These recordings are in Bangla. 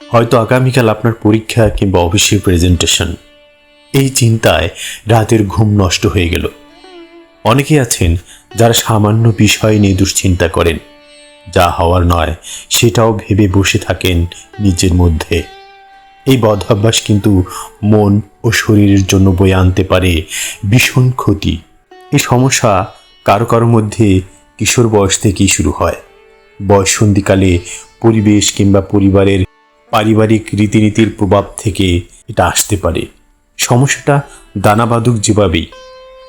হয়তো আগামীকাল আপনার পরীক্ষা কিংবা অফিসের প্রেজেন্টেশন এই চিন্তায় রাতের ঘুম নষ্ট হয়ে গেল। অনেকে আছেন যারা সামান্য বিষয় নিয়ে দুশ্চিন্তা করেন। যা হওয়ার নয়, সেটাও ভেবে বসে থাকেন নিজের মধ্যে। এই বদভ্যাস কিন্তু মন ও শরীরের জন্য বয়ে আনতে পারে ভীষণ ক্ষতি। এই সমস্যা কারও কারও মধ্যে কিশোর বয়স থেকেই শুরু হয়। বয়সন্ধিকালে পরিবেশ কিংবা পরিবারের পারিবারিক রীতিনীতির প্রভাব থেকে এটা আসতে পারে। সমস্যাটা দানাবাদক যেভাবেই,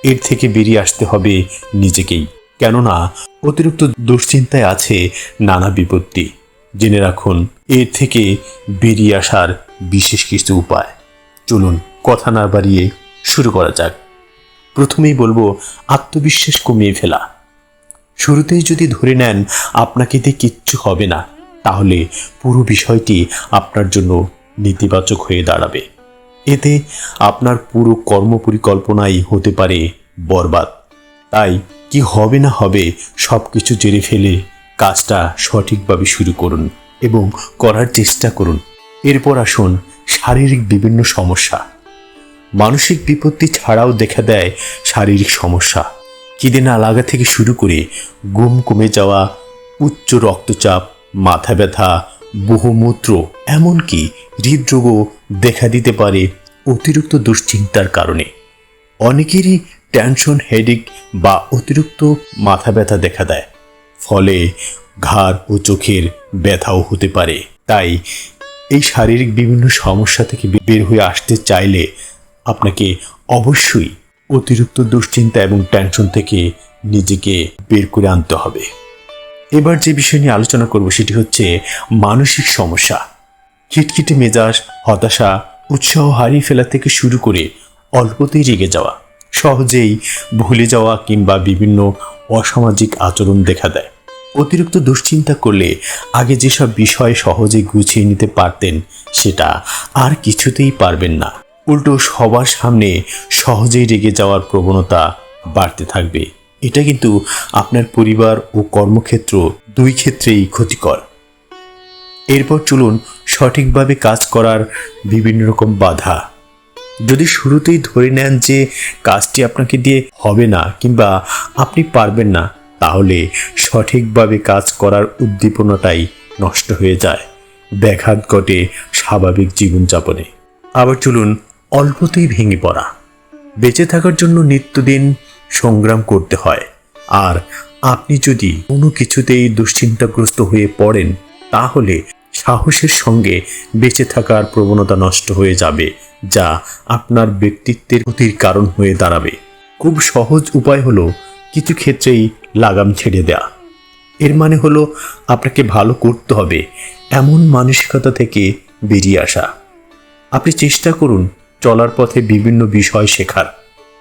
এর থেকে বেরিয়ে আসতে হবে নিজেকেই। কেননা, অতিরিক্ত দুশ্চিন্তায় আছে নানা বিপত্তি। জেনে রাখুন, এর থেকে বেরিয়ে আসার বিশেষ কিছু উপায়। চলুন, কথা না বাড়িয়ে শুরু করা যাক। প্রথমেই বলব, আত্মবিশ্বাস কমিয়ে ফেলা। শুরুতেই যদি ধরে নেন, আপনাকে দিয়ে কিচ্ছু হবে না। তাহলে পুরো বিষয়টি আপনার জন্য নেতিবাচক হয়ে দাঁড়াবে। এতে আপনার পুরো কর্মপরিকল্পনাই হতে পারে বরবাদ। তাই কি হবে না হবে সব কিছু জেনে ফেলে কাজটা সঠিকভাবে শুরু করুন এবং করার চেষ্টা করুন। এরপর আসুন শারীরিক বিভিন্ন সমস্যা। মানসিক বিপত্তি ছাড়াও দেখা দেয় শারীরিক সমস্যা। খিদে না লাগা থেকে শুরু করে ঘুম কমে যাওয়া, উচ্চ রক্তচাপ মাথা ব্যথা, বহুমূত্র, এমনকি হৃদরোগও দেখা দিতে পারে অতিরিক্ত দুশ্চিন্তার কারণে। অনেকেরই টেনশন, হেডিক বা অতিরিক্ত মাথা ব্যথা দেখা দেয়। ফলে ঘাড় ও চোখের ব্যথাও হতে পারে। তাই এই শারীরিক বিভিন্ন সমস্যা থেকে বের হয়ে আসতে চাইলে আপনাকে অবশ্যই অতিরিক্ত দুশ্চিন্তা এবং টেনশন থেকে নিজেকে বের করে আনতে হবে। এবার যে বিষয় নিয়ে আলোচনা করব সেটি হচ্ছে মানসিক সমস্যা। খিটখিটে মেজাজ, হতাশা, উৎসাহ হারিয়ে ফেলা থেকে শুরু করে অল্পতেই রেগে যাওয়া, সহজেই ভুলে যাওয়া কিংবা বিভিন্ন অসামাজিক আচরণ দেখা দেয়। অতিরিক্ত দুশ্চিন্তা করলে আগে যেসব বিষয় সহজে গুছিয়ে নিতে পারতেন, সেটা আর কিছুতেই পারবেন না। উল্টো সবার সামনে সহজেই রেগে যাওয়ার প্রবণতা বাড়তে থাকবে। এটা কিন্তু আপনার পরিবার ও কর্মক্ষেত্র দুই ক্ষেত্রেই ক্ষতিকর। এরপর চলুন সঠিকভাবে কাজ করার বিভিন্ন রকম বাধা। যদি শুরুতেই ধরে নেন যে কাজটি আপনাকে দিয়ে হবে না কিংবা আপনি পারবেন না, তাহলে সঠিকভাবে কাজ করার উদ্দীপনাটাই নষ্ট হয়ে যায়। ব্যাঘাত ঘটে স্বাভাবিক জীবনযাপনে। আবার চলুন অল্পতেই ভেঙে পড়া। বেঁচে থাকার জন্য নিত্যদিন সংগ্রাম করতে হয়। আর আপনি যদি কোনো কিছুতেই দুশ্চিন্তাগ্রস্ত হয়ে পড়েন, তাহলে সাহসের সঙ্গে বেঁচে থাকার প্রবণতা নষ্ট হয়ে যাবে, যা আপনার ব্যক্তিত্বের ক্ষতির কারণ হয়ে দাঁড়াবে। খুব সহজ উপায় হলো কিছু ক্ষেত্রেই লাগাম ছেড়ে দেয়া। এর মানে হলো আপনাকে ভালো করতে হবে, এমন মানসিকতা থেকে বেরিয়ে আসা। আপনি চেষ্টা করুন চলার পথে বিভিন্ন বিষয় শেখার।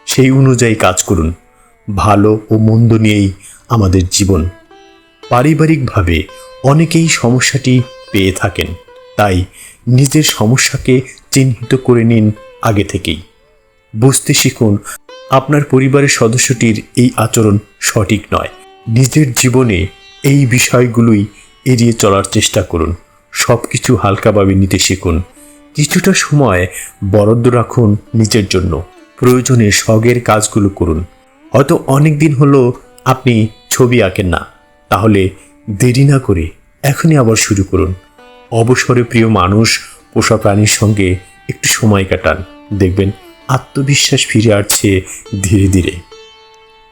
সেই অনুযায়ী কাজ করুন। ভালো ও মন্দ নিয়েই আমাদের জীবন। পারিবারিকভাবে অনেকেই সমস্যাটি পেয়ে থাকেন। তাই নিজের সমস্যাকে চিহ্নিত করে নিন আগে থেকেই। বুঝতে শিখুন, আপনার পরিবারের সদস্যটির এই আচরণ সঠিক নয়। নিজের জীবনে এই বিষয়গুলোই এড়িয়ে চলার চেষ্টা করুন। সব কিছু হালকাভাবে নিতে শিখুন। কিছুটা সময় বরাদ্দ রাখুন নিজের জন্য। প্রয়োজনে শখের কাজগুলো করুন। হয়তো অনেক দিন হলো আপনি ছবি আঁকেন না। তাহলে দেরি না করে এখনই আবার শুরু করুন। অবসরে প্রিয় মানুষ, পোষা প্রাণীর সঙ্গে একটু সময় কাটান। দেখবেন আত্মবিশ্বাস ফিরে আসছে ধীরে ধীরে।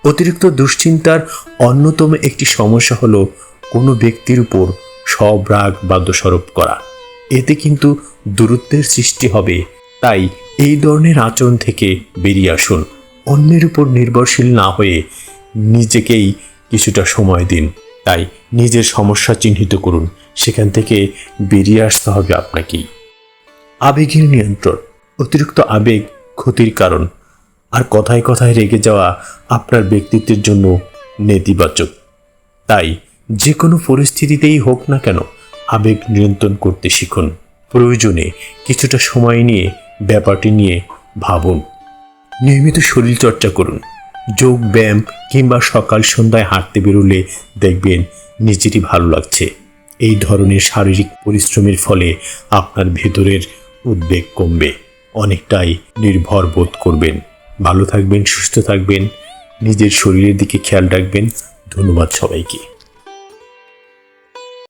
অতিরিক্ত দুশ্চিন্তার অন্যতম একটি সমস্যা হলো কোনো ব্যক্তির উপর সব রাগ বা দোষারোপ করা। এতে কিন্তু দূরত্বের সৃষ্টি হবে। তাই এই ধরনের আচরণ থেকে বেরিয়ে আসুন। অন্যের উপর নির্ভরশীল না হয়ে নিজেকেই কিছুটা সময় দিন। তাই নিজের সমস্যা চিহ্নিত করুন। সেখান থেকে বেরিয়ে আসতে হবে আপনাকেই। আবেগের নিয়ন্ত্রণ। অতিরিক্ত আবেগ ক্ষতির কারণ। আর কথায় কথায় রেগে যাওয়া আপনার ব্যক্তিত্বের জন্য নেতিবাচক। তাই যে কোনো পরিস্থিতিতেই হোক না কেন আবেগ নিয়ন্ত্রণ করতে শিখুন। প্রয়োজনে কিছুটা সময় নিয়ে ব্যাপারটি নিয়ে ভাবুন। নিয়মিত শরীর চর্চা করুন। যোগ, ব্যায়াম কিংবা সকাল সন্ধ্যায় হাঁটতে বেরোলে দেখবেন নিজেরই ভালো লাগছে। এই ধরনের শারীরিক পরিশ্রমের ফলে আপনার ভেতরের উদ্বেগ কমবে, অনেকটাই নির্ভর বোধ করবেন। ভালো থাকবেন, সুস্থ থাকবেন, নিজের শরীরের দিকে খেয়াল রাখবেন। ধন্যবাদ সবাইকে।